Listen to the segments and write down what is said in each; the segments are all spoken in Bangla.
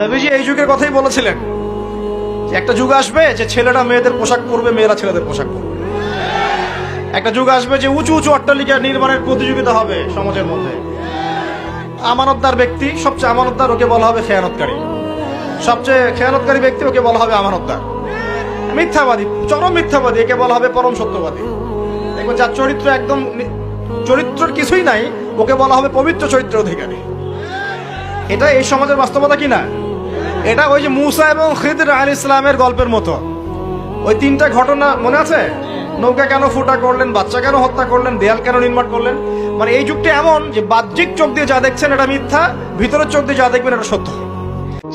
নবীজি এই যুগের কথাই বলেছিলেন যে একটা যুগ আসবে যে ছেলেরা মেয়েদের পোশাক পরবে, মেয়েরা ছেলেদের পোশাক পরবে। একটা যুগ আসবে যে উঁচু উঁচু অট্টালিকা নির্মাণের প্রতিযোগিতা হবে সমাজের মধ্যে। আমানতদার ব্যক্তি, সবচেয়ে আমানতদার ওকে বলা হবে খেয়ানতকারী। সবচেয়ে খেয়ানতকারী ব্যক্তি ওকে বলা হবে আমানতদার। মিথ্যাবাদী, চরম মিথ্যাবাদী, একে বলা হবে পরম সত্যবাদী। দেখবেন যার চরিত্র একদম চরিত্রের কিছুই নাই, ওকে বলা হবে পবিত্র চরিত্র অধিকারী। এটা এই সমাজের বাস্তবতা কি না? এটা ওই যে মুসা এবং খিদর আল ইসলামের গল্পের মতো। ওই তিনটা ঘটনা মনে আছে? নৌকা কেন ফুটা করলেন? বাচ্চা কেন হত্যা করলেন? দেয়াল কেন নির্মাণ করলেন? মানে এই যুগটা এমন যে বাহ্যিক চোখ দিয়ে যা দেখছেন এটা মিথ্যা, ভিতরের চোখ দিয়ে যা দেখবেন এটা সত্য।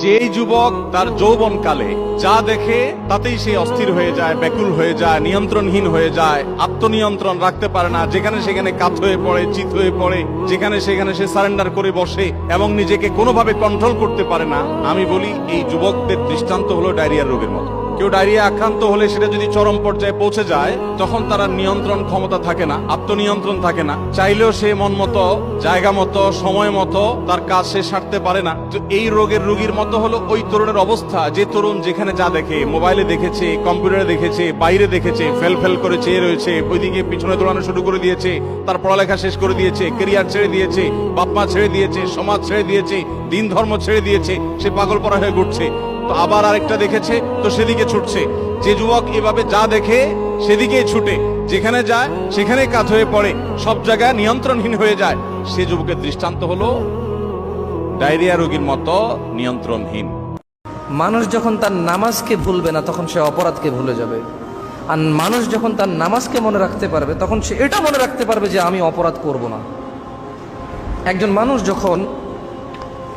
যেই যুবক তার যৌবন কালে যা দেখে তাতেই সে অস্থির হয়ে যায়, ব্যাকুল হয়ে যায়, নিয়ন্ত্রণহীন হয়ে যায়, আত্মনিয়ন্ত্রণ রাখতে পারে না, যেখানে সেখানে কাত হয়ে পড়ে, চিত হয়ে পড়ে, যেখানে সেখানে সে সারেন্ডার করে বসে এবং নিজেকে কোনোভাবে কন্ট্রোল করতে পারে না, আমি বলি এই যুবকদের দৃষ্টান্ত হলো ডায়রিয়া রোগের মতো। কেউ ডায়রিয়া আক্রান্ত হলে সেটা যদি চরম পর্যায়ে পৌঁছে যায়, তখন তার নিয়ন্ত্রণ ক্ষমতা থাকে না, আত্মনিয়ন্ত্রণ থাকে না। চাইলেও সে মন মতো, জায়গা মতো, সময় মতো তার কাজ সে সারতে পারে না। তো এই রোগের রোগীর মতো হলো ওই তরুণের অবস্থা, যে তরুণ যেখানে যা দেখে, মোবাইলে দেখেছে, কম্পিউটারে দেখেছে, বাইরে দেখেছে, ফেল ফেল করে চেয়ে রয়েছে, ওইদিকে পিছনে দৌড়ানো শুরু করে দিয়েছে, তার পড়ালেখা শেষ করে দিয়েছে, কেরিয়ার ছেড়ে দিয়েছে বাপমা ছেড়ে দিয়েছে, সমাজ ছেড়ে দিয়েছে, দিন ধর্ম ছেড়ে দিয়েছে, সে পাগল পড়া হয়ে ঘুরছে। তো আবার আরেকটা দেখেছে, তো সেদিকে ছুটছে। যে যুবক এভাবে যা দেখে, সেদিকেই ছুটে। যেখানে যায়, সেখানে কাত হয়ে পড়ে। সব জায়গায় নিয়ন্ত্রণহীন হয়ে যায়। সে যুবকের দৃষ্টান্ত হলো, ডায়রিয়া রোগীর মতো নিয়ন্ত্রণহীন। মানুষ যখন তার নামাজকে ভুলবে না, তখন সে অপরাধকে ভুলে যাবে। আর মানুষ যখন তার নামাজকে মনে রাখতে পারবে, তখন সে এটা মনে রাখতে পারবে যে আমি অপরাধ করব না। একজন মানুষ যখন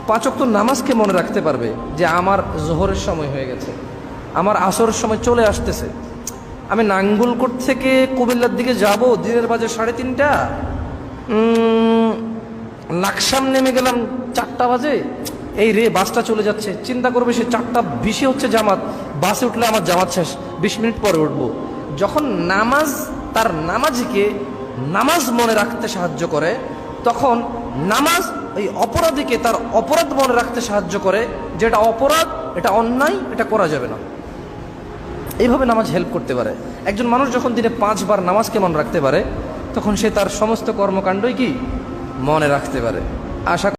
পাঁচক্ত নামাজকে মনে রাখতে পারবে যে আমার জোহরের সময় হয়ে গেছে, আমার আসরের সময় চলে আসতেছে। আমি নাঙ্গুলকোট থেকে কুমিল্লার দিকে যাব, দিনের বাজে সাড়ে তিনটা। লাকসাম নেমে গেলাম চারটা বাজে। এই রে, বাসটা চলে যাচ্ছে। চিন্তা করবে সে চারটা বিশে হচ্ছে জামাত। বাসে উঠলে আমার জামাত শেষ। বিশ মিনিট পরে উঠবো। যখন নামাজ, তার নামাজিকে নামাজ মনে রাখতে সাহায্য করে, তখন নামাজ এই অপরাধীকে তার অপরাধ মনে রাখতে সাহায্য করে যেটা অপরাধ, এটা অন্যায়, এটা করা যাবে না। এইভাবে নামাজ হেল্প করতে পারে। একজন মানুষ যখন দিনে পাঁচবার নামাজকে মনে রাখতে পারে, তখন সে তার সমস্ত কর্মকাণ্ডই কি? মনে রাখতে পারে। আশা